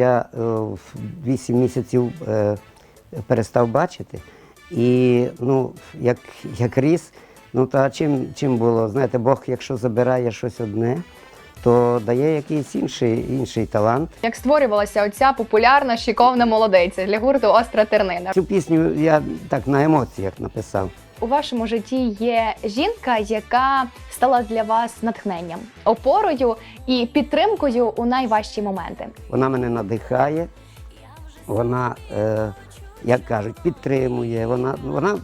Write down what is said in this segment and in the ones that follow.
Я е, 8 місяців е, перестав бачити. І ну, як, як ріс, ну та чим, чим було? Знаєте, Бог, якщо забирає щось одне, то дає якийсь інший, інший талант. Як створювалася оця популярна шиковна молодиця для гурту Остра тернина? Цю пісню я так на емоціях написав. У вашому житті є жінка, яка стала для вас натхненням, опорою і підтримкою у найважчі моменти. Вона мене надихає, вона, е, як кажуть, підтримує, вона, вона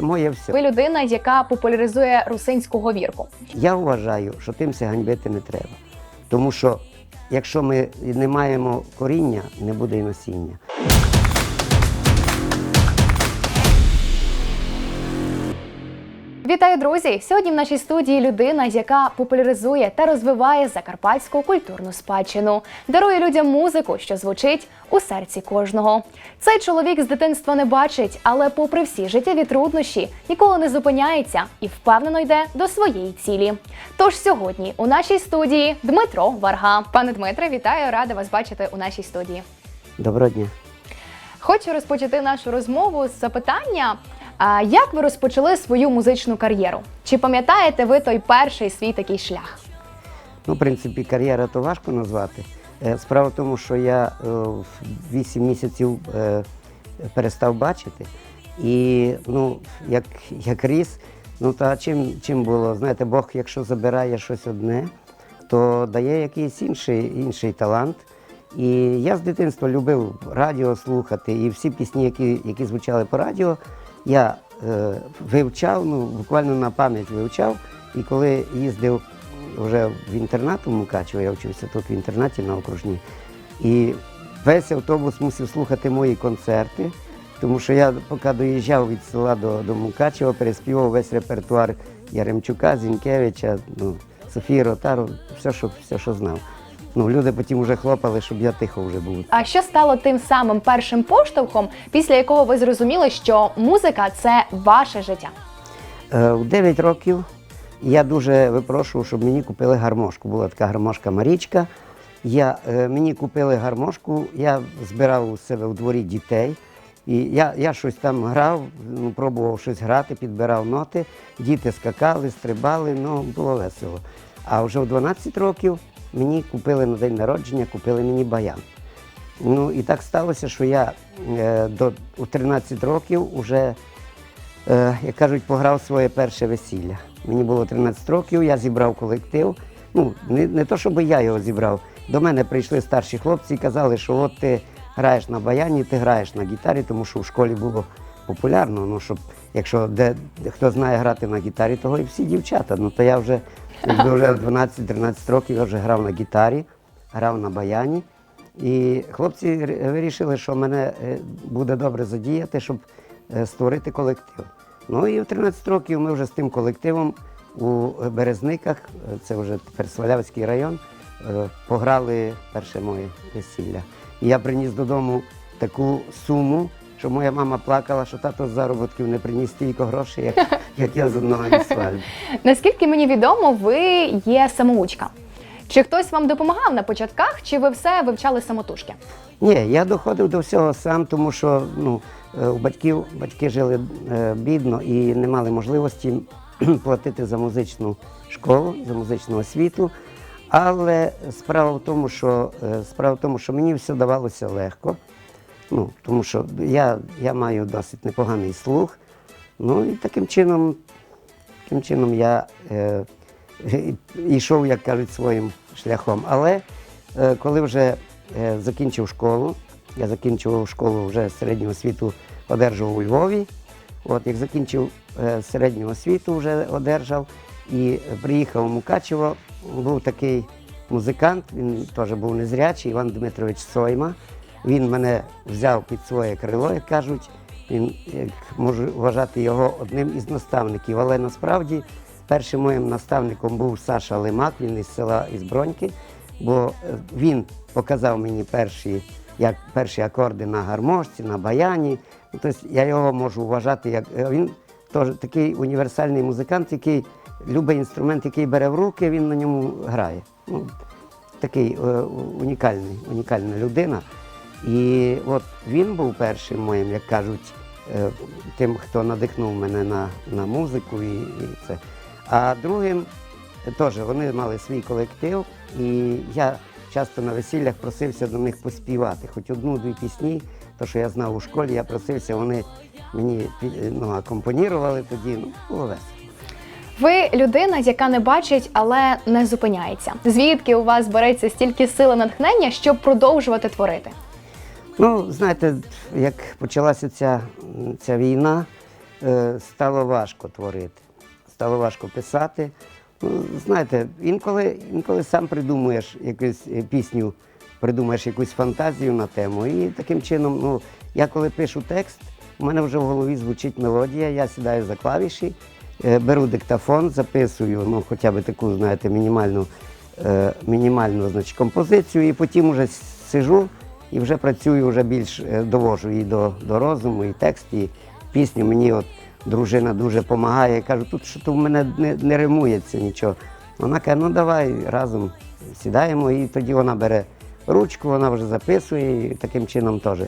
моє все. Ви людина, яка популяризує русинську говірку. Я вважаю, що тим все ганьбити не треба. Тому що якщо ми не маємо коріння, не буде і насіння. Вітаю, друзі! Сьогодні в нашій студії людина, яка популяризує та розвиває закарпатську культурну спадщину, дарує людям музику, що звучить у серці кожного. Цей чоловік з дитинства не бачить, але, попри всі життєві труднощі, ніколи не зупиняється і впевнено йде до своєї цілі. Тож сьогодні у нашій студії Дмитро Варга. Пане Дмитре, вітаю, рада вас бачити у нашій студії. Доброго дня. Хочу розпочати нашу розмову з запитання. А як ви розпочали свою музичну кар'єру? Чи пам'ятаєте ви той перший свій такий шлях? Ну, в принципі, кар'єра то важко назвати. Е, Справа в тому, що я е, в 8 місяців е, перестав бачити. І ну, як, як ріс, ну та чим, чим було? Знаєте, Бог, якщо забирає щось одне, то дає якийсь інший, інший талант. І я з дитинства любив радіо слухати, і всі пісні, які, які звучали по радіо, я е, вивчав, ну буквально на пам'ять вивчав. І коли їздив вже в інтернат у Мукачево, я вчився тут в інтернаті на окружній, і весь автобус мусив слухати мої концерти, тому що я поки доїжджав від села до, до Мукачева, переспівав весь репертуар Яремчука, Зінкевича, ну, Софії Ротару, все, що, все, що знав. Ну, люди потім вже хлопали, щоб я тихо вже був. А що стало тим самим першим поштовхом, після якого ви зрозуміли, що музика це ваше життя? Е, В 9 років я дуже випрошував, щоб мені купили гармошку. Була така гармошка Марічка. Я, е, мені купили гармошку, я збирав у себе у дворі дітей. І я, я щось там грав, ну, пробував щось грати, підбирав ноти. Діти скакали, стрибали, ну було весело. А вже в 12 років мені купили на день народження, купили мені баян. Ну і так сталося, що я е, до, у 13 років вже е, як кажуть, пограв своє перше весілля. Мені було 13 років, я зібрав колектив. Ну, не, не то, щоб я його зібрав. До мене прийшли старші хлопці і казали, що от ти граєш на баяні, ти граєш на гітарі, тому що в школі було популярно. Ну, щоб, якщо де, хто знає грати на гітарі, того і всі дівчата. Ну то я вже, вже в 12-13 років я вже грав на гітарі, грав на баяні. І хлопці вирішили, що мене е, буде добре задіяти, щоб е, створити колектив. Ну і в 13 років ми вже з тим колективом у Березниках, е, це вже тепер Свалявський район, пограли перше моє весілля. І я приніс додому таку суму, що моя мама плакала, що тато з заробітків не приніс стільки грошей, як, як я з одного свадьби. Наскільки мені відомо, ви є самоучка. Чи хтось вам допомагав на початках, чи ви все вивчали самотужки? Ні, я доходив до всього сам, тому що ну, е, у батьків батьки жили е, бідно і не мали можливості платити за музичну школу, за музичну освіту. Але справа в тому, що е, справа в тому, що мені все давалося легко. Ну, тому що я, я маю досить непоганий слух. Ну і таким чином, таким чином я е, йшов, як кажуть, своїм шляхом. Але е, коли вже е, закінчив школу, я закінчив школу вже середнього освіту, одержав у Львові. От як закінчив е, середню освіту, вже одержав і приїхав у Мукачево. Був такий музикант, він теж був незрячий, Іван Дмитрович Сойма. Він мене взяв під своє крило, як кажуть. Він як можу вважати його одним із наставників. Але насправді першим моїм наставником був Саша Лимак, він із села із Броньки, бо е, він показав мені перші, як перші акорди на гармошці, на баяні. Тобто я його можу вважати як е, він теж такий універсальний музикант, який любий інструмент, який бере в руки, він на ньому грає. Ну, такий е, унікальний, унікальна людина. І от він був першим моїм, як кажуть, е, тим, хто надихнув мене на, на музику і, і це. А другим е, теж вони мали свій колектив, і я часто на весіллях просився до них поспівати, хоч одну-дві пісні, то що я знав у школі, я просився, вони мені ну, акомпонірували тоді, ну, було весело. Ви людина, яка не бачить, але не зупиняється. Звідки у вас береться стільки сили натхнення, щоб продовжувати творити? Ну, знаєте, як почалася ця, ця війна, е, стало важко творити, стало важко писати. Ну, знаєте, інколи, інколи сам придумуєш якусь е, пісню, придумаєш якусь фантазію на тему. І таким чином, ну, я коли пишу текст, у мене вже в голові звучить мелодія, я сідаю за клавіші, беру диктофон, записую ну, хоча б таку, знаєте, мінімальну, е, мінімальну значить, композицію, і потім вже сижу і вже працюю, вже більш е, довожу і до, до розуму, і текст, і пісню. Мені от дружина дуже допомагає. Кажу, тут що то в мене не, не римується нічого. Вона каже, ну давай разом сідаємо, і тоді вона бере ручку, вона вже записує, і таким чином теж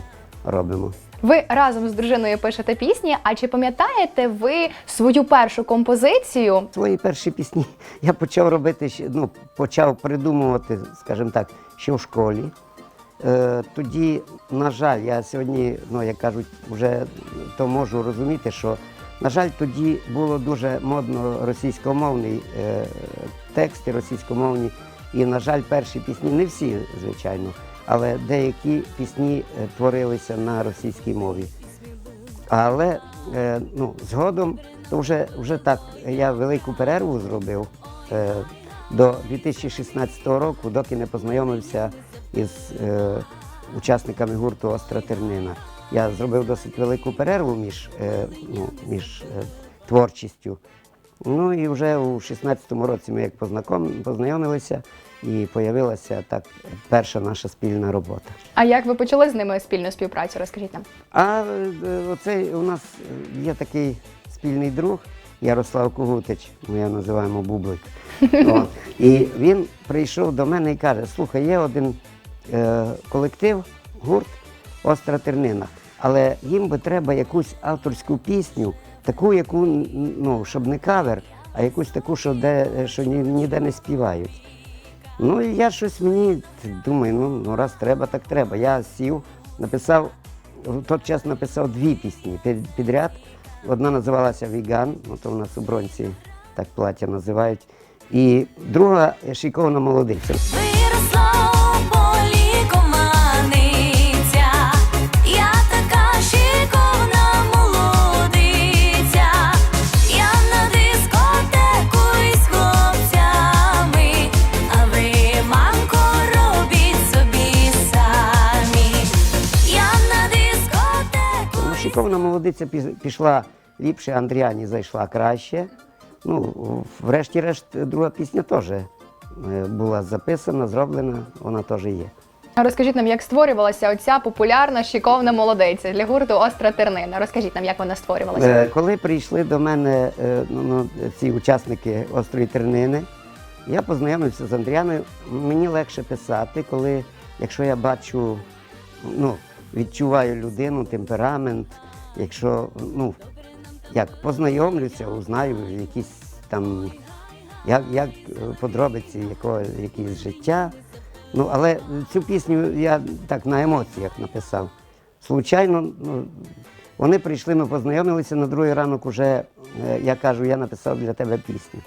робимо. Ви разом з дружиною пишете пісні. А чи пам'ятаєте ви свою першу композицію? Свої перші пісні я почав робити, ну, почав придумувати, скажімо так, ще в школі. Е, тоді, на жаль, я сьогодні, ну як кажуть, вже то можу розуміти, що, на жаль, тоді було дуже модно російськомовний е, тексти російськомовні. І, на жаль, перші пісні, не всі, звичайно, але деякі пісні е, творилися на російській мові. Але е, ну, згодом то вже, вже так я велику перерву зробив е, до 2016 року, доки не познайомився із учасниками гурту Остра Тернина. Я зробив досить велику перерву між, ну, між творчістю. Ну і вже у 16-му році ми як познайомилися і з'явилася так перша наша спільна робота. А як ви почали з ними спільну співпрацю? Розкажіть нам. А е, оцей у нас є такий спільний друг Ярослав Когутич, ми його називаємо Бублик. І він прийшов до мене і каже: слухай, є один е, колектив, гурт Остра Тернина, але їм би треба якусь авторську пісню, таку, яку ну, щоб не кавер, а якусь таку, що, де, що ніде не співають. Ну і я щось мені думаю, ну, ну раз треба, так треба. Я сів, написав, в той час написав дві пісні під- підряд. Одна називалася Віган, ну то у нас у бронці так плаття називають. І друга Шиковна молодиця. Ну, молодиця пі- пішла ліпше, Андріані зайшла краще. Ну, врешті-решт, друга пісня теж е, була записана, зроблена, вона теж є. А Розкажіть нам, як створювалася оця популярна шиковна молодиця для гурту Остра Тернина. Розкажіть нам, як вона створювалася. Е, Коли прийшли до мене е, ну, ну, ці учасники острої тернини, я познайомився з Андріаною. Мені легше писати, коли, якщо я бачу, ну, відчуваю людину, темперамент, якщо ну, як познайомлюся, узнаю якісь там як, як е, подробиці якого, якісь життя. Ну, але цю пісню я так на емоціях написав. Случайно, ну, вони прийшли, ми познайомилися на другий ранок уже, е, я кажу, я написав для тебе пісню.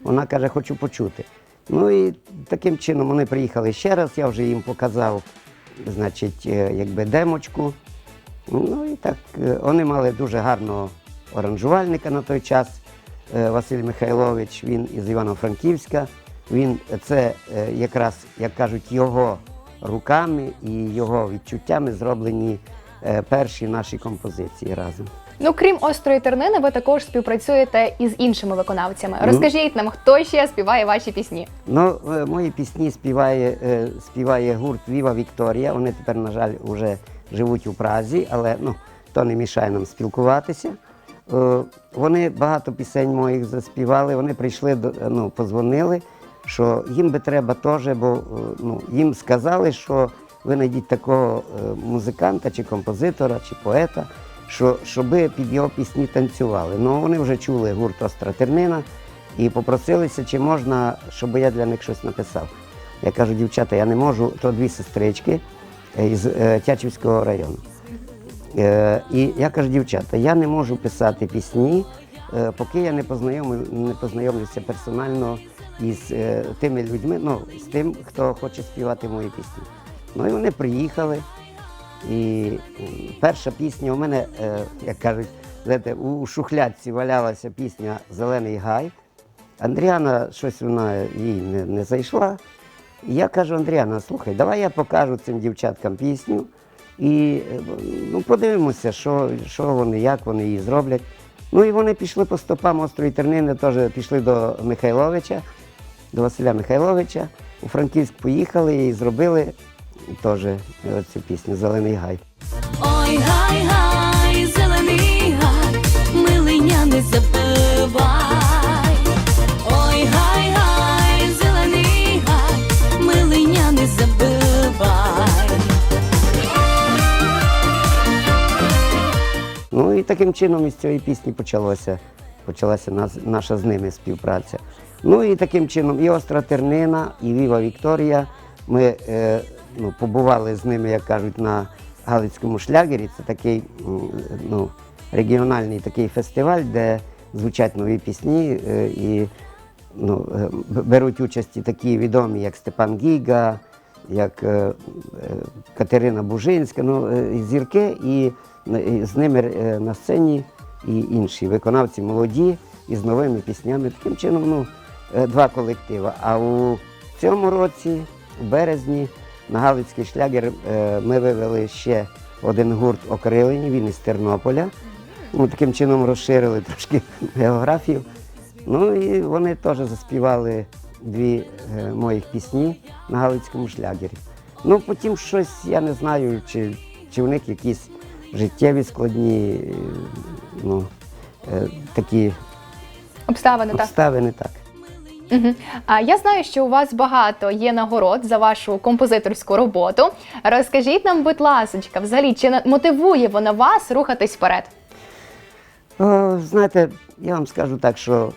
Вона каже, хочу почути. Ну і таким чином вони приїхали ще раз, я вже їм показав, значить, е, якби демочку. Ну і так, е, вони мали дуже гарного оранжувальника на той час. е, Василь Михайлович, він із Івано-Франківська. Він це е, якраз, як кажуть, його руками і його відчуттями зроблені перші наші композиції разом. Ну, крім острої тернини, ви також співпрацюєте із іншими виконавцями. Ну. Розкажіть нам, хто ще співає ваші пісні? Ну, мої пісні співає, співає гурт Віва Вікторія. Вони тепер, на жаль, вже живуть у Празі, але ну, то не мішає нам спілкуватися. Е, Вони багато пісень моїх заспівали, вони прийшли, ну, позвонили, що їм би треба теж, бо е, ну, їм сказали, що ви знайдіть такого е, музиканта, чи композитора, чи поета, що, щоби під його пісні танцювали. Ну вони вже чули гурт Остра Тернина і попросилися, чи можна, щоб я для них щось написав. Я кажу, дівчата, я не можу, то дві сестрички із е, Тячівського району. Е, і я кажу, дівчата, я не можу писати пісні, е, поки я не, познайомлю, не познайомлюся персонально із е, тими людьми, ну, з тим, хто хоче співати мої пісні. Ну і вони приїхали. І перша пісня у мене, е, як кажуть, знаєте, у шухлядці валялася пісня Зелений гай. Андріана щось вона їй не, не зайшла. Я кажу, Андріана, слухай, давай я покажу цим дівчаткам пісню. І е, ну, подивимося, що, що вони, як вони її зроблять. Ну і вони пішли по стопам острої Тернини, теж пішли до Михайловича, до Василя Михайловича. У Франківськ поїхали і зробили теж е, цю пісню Зелений гай. Ой, гай, гай, зелений гай, милиня не забивай. І таким чином із цієї пісні почалося, почалася наша з ними співпраця. Ну і таким чином і Остра Тернина, і Віва Вікторія. Ми е, ну, побували з ними, як кажуть, на Галицькому шлягері. Це такий ну, регіональний такий фестиваль, де звучать нові пісні е, і ну, е, беруть участь і такі відомі, як Степан Гіга, як е, е, Катерина Бужинська, ну, е, зірки, і, і з ними на сцені і інші виконавці молоді із новими піснями. Таким чином, ну, два колективи. А у цьому році, у березні, на Галицький шлягер ми вивели ще один гурт окрилені, він із Тернополя. Ну, таким чином розширили трошки географію. Ну і вони теж заспівали дві е, моїх пісні на Галицькому шлягері. Ну, потім щось, я не знаю, чи, чи в них якісь життєві складні е, ну, е, такі Обставини обставини так. Угу. А я знаю, що у вас багато є нагород за вашу композиторську роботу. Розкажіть нам, будь ласочка, взагалі, чи мотивує вона вас рухатись вперед? О, знаєте, я вам скажу так, що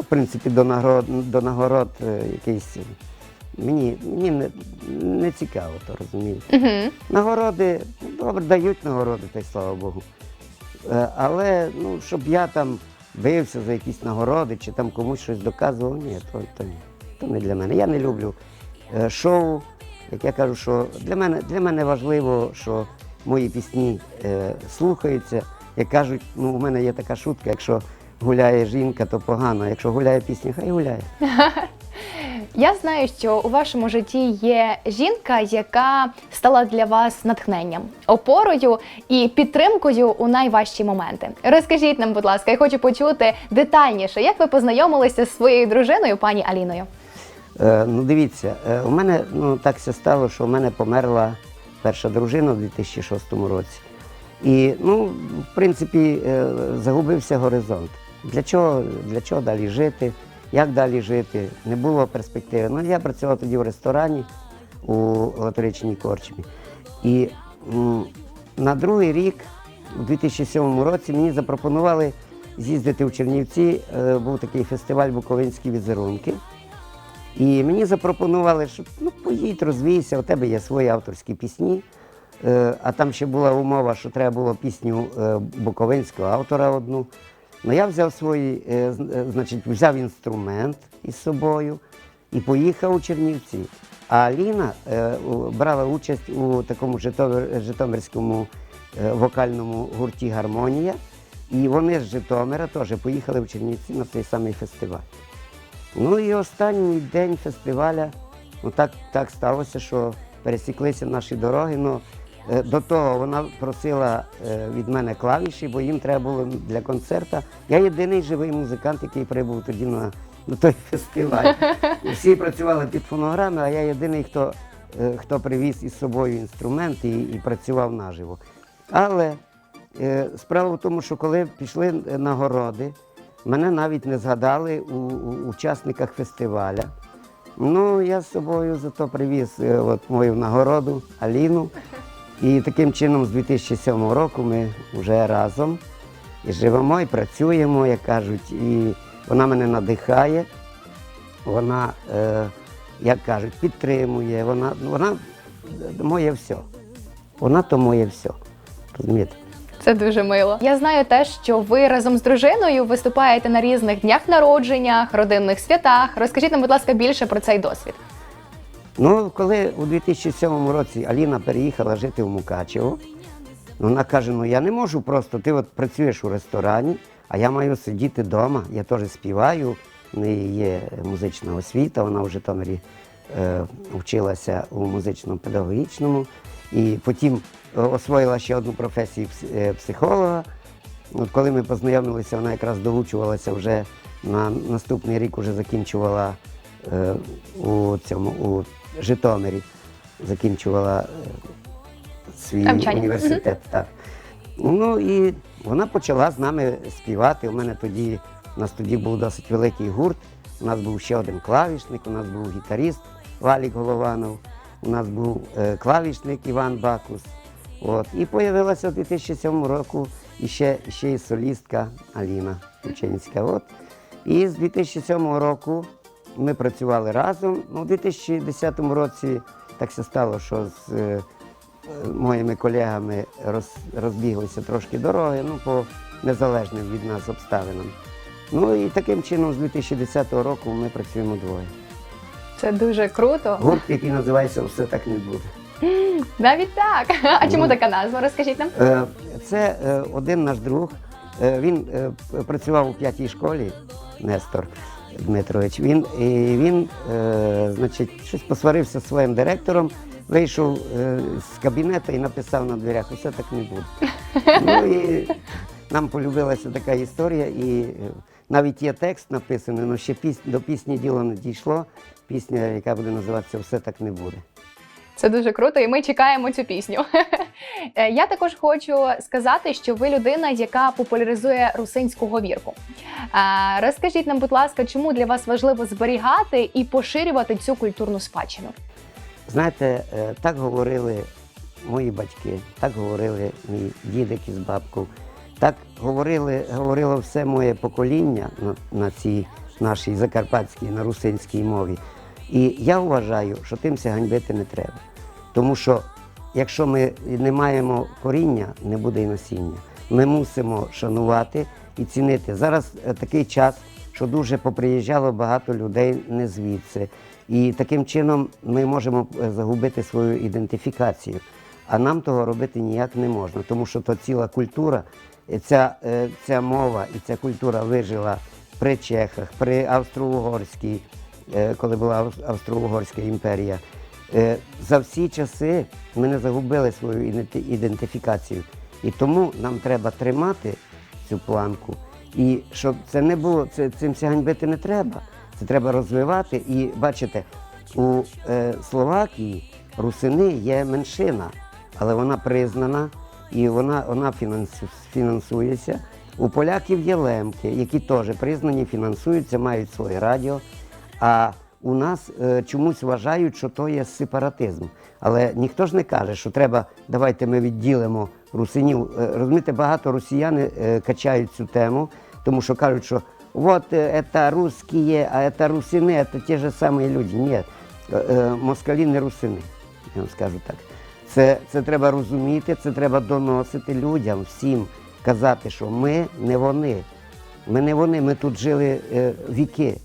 я, в принципі, до нагород, до нагород е, якийсь. е, Мені, мені не, не цікаво, то розумієте. Угу. Нагороди, добре, дають нагороди, та й слава Богу. Е, Але ну, щоб я там бився за якісь нагороди чи там комусь щось доказував, ні, то, то. То не для мене. Я не люблю шоу. Як я кажу, що для мене, для мене важливо, що мої пісні е, слухаються. Як кажуть, ну у мене є така шутка, якщо гуляє жінка, то погано. Якщо гуляє пісня, хай гуляє. Я знаю, що у вашому житті є жінка, яка стала для вас натхненням, опорою і підтримкою у найважчі моменти. Розкажіть нам, будь ласка, я хочу почути детальніше, як ви познайомилися з своєю дружиною, пані Аліною. Е, ну, дивіться, е, у мене ну, так все стало, що у мене померла перша дружина у 2006 році. І, ну, в принципі, е, загубився горизонт. Для чого, для чого далі жити, як далі жити, не було перспективи. Ну, я працював тоді в ресторані у латоричній корчмі. І м, на другий рік, у 2007 році, мені запропонували з'їздити в Чернівці. Е, Був такий фестиваль Буковинські візерунки. І мені запропонували, що ну, поїдь, розвійся, у тебе є свої авторські пісні. Е, а там ще була умова, що треба було пісню е, буковинського автора одну. Ну я взяв свої, е, е, значить, взяв інструмент із собою і поїхав у Чернівці. А Аліна е, брала участь у такому житомирському вокальному гурті Гармонія. І вони з Житомира теж поїхали в Чернівці на цей самий фестиваль. Ну і останній день фестиваля, ну так, так сталося, що пересіклися наші дороги. Ну, до того вона просила е, від мене клавіші, бо їм треба було для концерту. Я єдиний живий музикант, який прибув тоді на, на той фестиваль. Всі працювали під фонограми, а я єдиний, хто, е, хто привіз із собою інструмент і, і працював наживо. Але е, справа в тому, що коли пішли нагороди, Мене навіть не згадали у, у учасниках фестиваля. Ну, я з собою зато привіз е, от, мою нагороду Аліну. І таким чином з 2007 року ми вже разом і живемо, і працюємо, як кажуть, і вона мене надихає, вона, е, як кажуть, підтримує, вона, вона моє все. Вона то моє все. Розумієте? Це дуже мило. Я знаю те, що ви разом з дружиною виступаєте на різних днях народженнях, родинних святах. Розкажіть нам, будь ласка, більше про цей досвід. Ну, коли у 2007 році Аліна переїхала жити в Мукачево, вона каже: ну я не можу просто, ти от працюєш у ресторані, а я маю сидіти вдома, я теж співаю, в неї є музична освіта, вона в Житомирі е, вчилася у музично-педагогічному, і потім е, освоїла ще одну професію е, психолога. От коли ми познайомилися, вона якраз долучувалася вже на наступний рік, вже закінчувала е, у цьому у Житомирі, закінчувала е, свій Навчання. університет. Так. Ну і вона почала з нами співати. У мене тоді у нас тоді був досить великий гурт. У нас був ще один клавішник, у нас був гітаріст Валік Голованов, у нас був е, клавішник Іван Бакус. От. І з'явилася у 2007 року іще, ще і солістка Аліна Кучинська. От. І з 2007 року ми працювали разом. Ну, у 2010 році так все стало, що з е, моїми колегами роз, розбіглися трошки дороги, ну, по незалежним від нас обставинам. Ну і таким чином з 2010 року ми працюємо двоє. Це дуже круто. Гурт, який називається Все так не буде. Навіть так. А чому така назва? Розкажіть нам. Е, Це е, один наш друг. Він працював у п'ятій школі, Нестор Дмитрович. Він, і він е, значить, щось посварився зі своїм директором, вийшов е, з кабінету і написав на дверях, усе так не буде. Ну і нам полюбилася така історія, і е, навіть є текст написаний, але ще піс- до пісні діло не дійшло. Пісня, яка буде називатися Все так не буде. Це дуже круто, і ми чекаємо цю пісню. Е, Я також хочу сказати, що ви людина, яка популяризує русинську говірку. Е, Розкажіть нам, будь ласка, чому для вас важливо зберігати і поширювати цю культурну спадщину? Знаєте, е, так говорили мої батьки, так говорили мій дідик із бабкою, так говорили, говорило все моє покоління на, на цій нашій закарпатській, на русинській мові. І я вважаю, що тим ся ганьбити не треба. Тому що якщо ми не маємо коріння, не буде і насіння. Ми мусимо шанувати і цінити. Зараз е, такий час, що дуже поприїжджало багато людей не звідси. І таким чином ми можемо е, загубити свою ідентифікацію. А нам того робити ніяк не можна, тому що то ціла культура, ця, е, ця мова і ця культура вижила при чехах, при Австро-Угорській, коли була Австро-Угорська імперія. Е, За всі часи ми не загубили свою ідентифікацію. І тому нам треба тримати цю планку. І щоб це не було, це, цим ся ганьбити не треба. Це треба розвивати. І бачите, у е, Словакії русини є меншина, але вона признана і вона, вона фінансується. У поляків є лемки, які теж признані, фінансуються, мають своє радіо. А у нас е, чомусь вважають, що то є сепаратизм. Але ніхто ж не каже, що треба, давайте ми відділимо русинів. Е, розумієте, багато росіяни е, качають цю тему, тому що кажуть, що от це русські, а це русини, це ті ж самі люди. Ні, е, е, москалі не русини, я вам скажу так. Це, це треба розуміти, це треба доносити людям, всім казати, що ми не вони. Ми не вони, ми тут жили е, віки,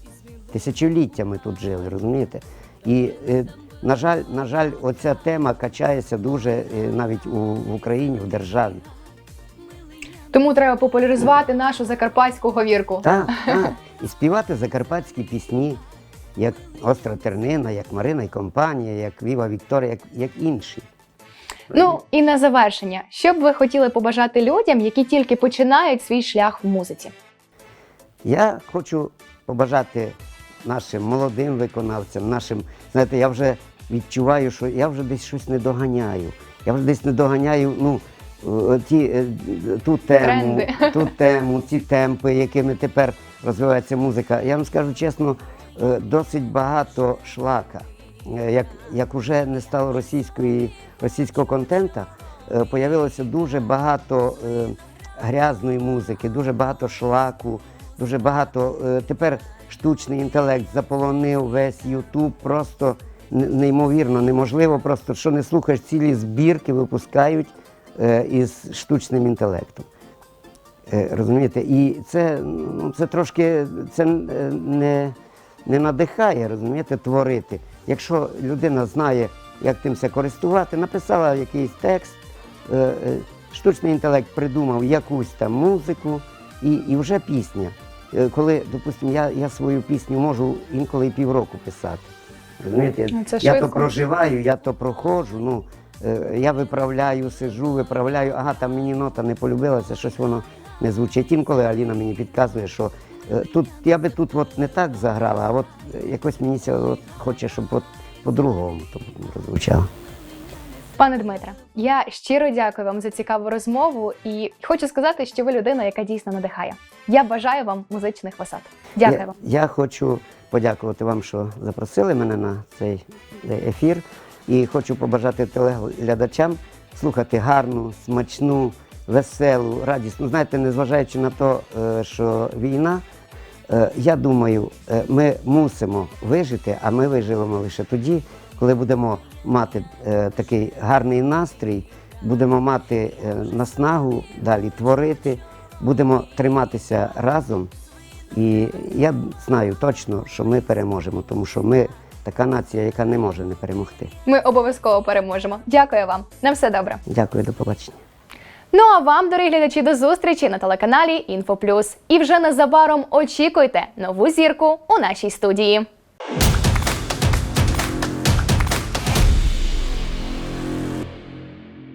тисячоліття ми тут жили, розумієте? І, е, на жаль, на жаль, оця тема качається дуже е, навіть у, в Україні, в державі. Тому треба популяризувати нашу закарпатську говірку. Так, так. І співати закарпатські пісні, як Остра Тернина, як Марина і компанія, як Віва Вікторія, як, як інші. Ну і на завершення, що б ви хотіли побажати людям, які тільки починають свій шлях в музиці? Я хочу побажати нашим молодим виконавцям, нашим, знаєте, я вже відчуваю, що я вже десь щось не доганяю. Я вже десь не доганяю ну, е, ті, е, ту тему, Тренди. ту тему, ці темпи, якими тепер розвивається музика. Я вам скажу чесно, е, досить багато шлака. Як, як уже не стало російської, російського контента, появилося дуже багато грязної музики, дуже багато шлаку, дуже багато. Тепер штучний інтелект заполонив весь Ютуб просто неймовірно, неможливо. Просто що не слухаєш, цілі збірки випускають е, із штучним інтелектом. Е, Розумієте? І це, ну, це трошки це е, не, не надихає, розумієте, творити. Якщо людина знає, як тим це користувати, написала якийсь текст, штучний інтелект придумав якусь там музику і, і вже пісня. Е, Коли, допустимо, я, я свою пісню можу інколи і півроку писати. Розумієте? Ну, це я то проживаю, я то проходжу. Ну, е, я виправляю, сиджу, виправляю, ага, там мені нота не полюбилася, щось воно не звучить. Інколи Аліна мені підказує, що е, тут я би тут от не так заграла, а от якось мені от хоче, щоб от по-другому то прозвучало. Пане Дмитре, я щиро дякую вам за цікаву розмову і хочу сказати, що ви людина, яка дійсно надихає. Я бажаю вам музичних висот. Дякую я, вам. я хочу подякувати вам, що запросили мене на цей ефір. І хочу побажати телеглядачам слухати гарну, смачну, веселу, радісну. Знаєте, незважаючи на те, е, що війна, е, я думаю, е, ми мусимо вижити, а ми виживемо лише тоді, коли будемо мати е, такий гарний настрій, будемо мати е, наснагу далі творити, будемо триматися разом. І я знаю точно, що ми переможемо, тому що ми така нація, яка не може не перемогти. Ми обов'язково переможемо. Дякую вам. На все добре. Дякую, до побачення. Ну а вам, дорогі глядачі, до зустрічі на телеканалі Інфоплюс. І вже незабаром очікуйте нову зірку у нашій студії.